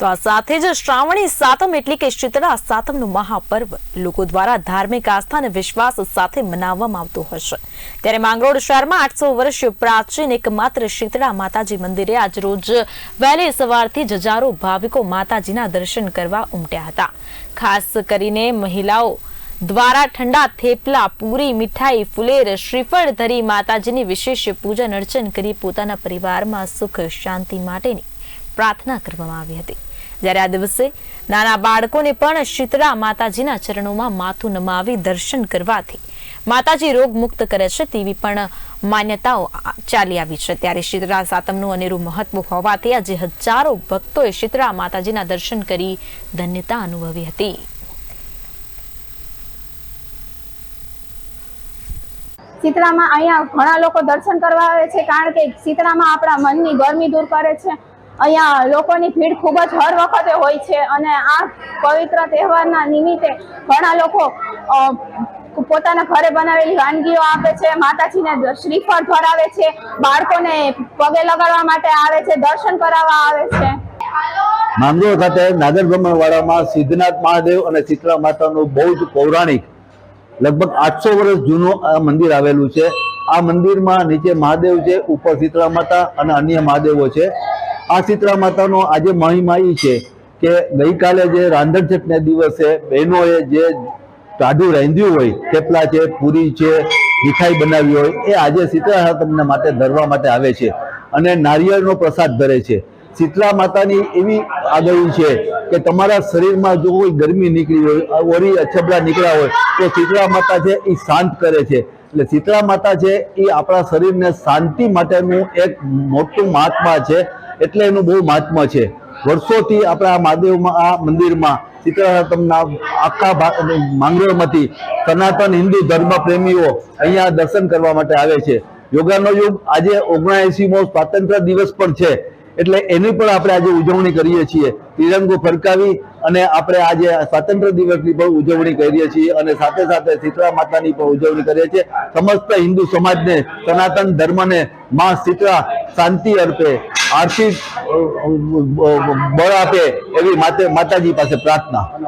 તો આ સાથે જ શ્રાવણી સાતમ એટલે કે શીતળા સાતમનું મહાપર્વ લોકો દ્વારા ધાર્મિક આસ્થા અને વિશ્વાસ સાથે મનાવવામાં આવતું હશે. ત્યારે માંગરોળ શહેરમાં આઠસો વર્ષ પ્રાચીન એકમાત્ર શીતળા માતાજી મંદિરે આજરોજ વહેલી સવારથી જ હજારો ભાવિકો માતાજીના દર્શન કરવા ઉમટ્યા હતા. ખાસ કરીને મહિલાઓ દ્વારા ઠંડા થેપલા, પૂરી મીઠાઈ, ફુલેર, શ્રીફળ ધરી માતાજીની વિશેષ પૂજન અર્ચન કરી પોતાના પરિવારમાં સુખ શાંતિ માટેની પ્રાર્થના કરવામાં આવી હતી. જ્યારે આ દિવસે નાના બાળકોને પણ શીતળા માતાજીના ચરણોમાં માથું નમાવી દર્શન કરવાથી માતાજી રોગ મુક્ત કરે છે તેવી પણ માન્યતાઓ ચાલી આવી છે. ત્યારે શીતળા સાતમનું અનેરું મહત્વ હોવાથી આજે હજારો ભક્તોએ શીતળા માતાજીના દર્શન કરી ધન્યતા અનુભવી હતી. શીતળામાં અહીંયા ઘણા લોકો દર્શન કરવા આવે છે કારણ કે શીતળામાં આપણા મનની ગરમી દૂર કરે છે. અહીંયા લોકોની ભીડ ખૂબ જ હર વખતે હોય છે અને આ પવિત્ર તહેવારના નિમિત્તે ઘણા લોકો પોતાના ઘરે બનાવેલી વાનગીઓ આપે છે, માતાજીને શ્રીફળ ધરાવે છે, બાળકોને પગે લગાડવા માટે આવે છે, દર્શન કરાવવા આવે છે. માંગરોળ ખાતે નાગર બ્રહ્મણવાડામાં સિદ્ધનાથ મહાદેવ અને શીતળા માતાનું બહુ જ પૌરાણિક લગભગ આઠસો વર્ષ જૂનું આ મંદિર આવેલું છે. આ મંદિરમાં નીચે મહાદેવ છે, ઉપર શીતળા માતા અને અન્ય મહાદેવો છે. આ શીતળા માતાનો આજે મહિમા એ છે કે ગઈકાલે જે રાંધણછઠને દિવસે બહેનોએ જે ટાઢું રાંધ્યું હોય, થેપલા છે, પૂરી છે, મીઠાઈ બનાવી હોય, એ આજે શીતળા તમને માટે ધરવા માટે આવે છે અને નારિયેળનો પ્રસાદ ધરે છે. શીતળા માતાની એવી આગળ છે કે તમારા શરીરમાં જો કોઈ ગરમી નીકળી હોય ઓરી અછબડા નીકળ્યા હોય, તો શીતળા માતા છે એ શાંત કરે છે. એટલે શીતળા માતા છે એ આપણા શરીરને શાંતિ માટેનું એક મોટું મહાત્મા છે એટલે એનું બહુ મહાત્મા છે. વર્ષોથી આપણા આ આ મંદિરમાં શીતળા આખા માંગરોળમાંથી સનાતન હિન્દુ ધર્મ પ્રેમીઓ અહીંયા દર્શન કરવા માટે આવે છે. યોગાનો યુગ આજે ઓગણએંસીમો સ્વાતંત્ર્ય દિવસ પણ છે. એટલે એની પણ આપણે આજે ઉજવણી કરીએ છીએ. તિરંગો ફરકાવી અને આપણે આજે સ્વાતંત્ર્ય દિવસની પણ ઉજવણી કરીએ છીએ અને સાથે સાથે શીતળા માતાની પણ ઉજવણી કરીએ છીએ. સમસ્ત હિન્દુ સમાજને, સનાતન ધર્મને માં શીતળા શાંતિ અર્પે. આર્થિક બળ આપે એવી માતે માતાજી પાસે પ્રાર્થના.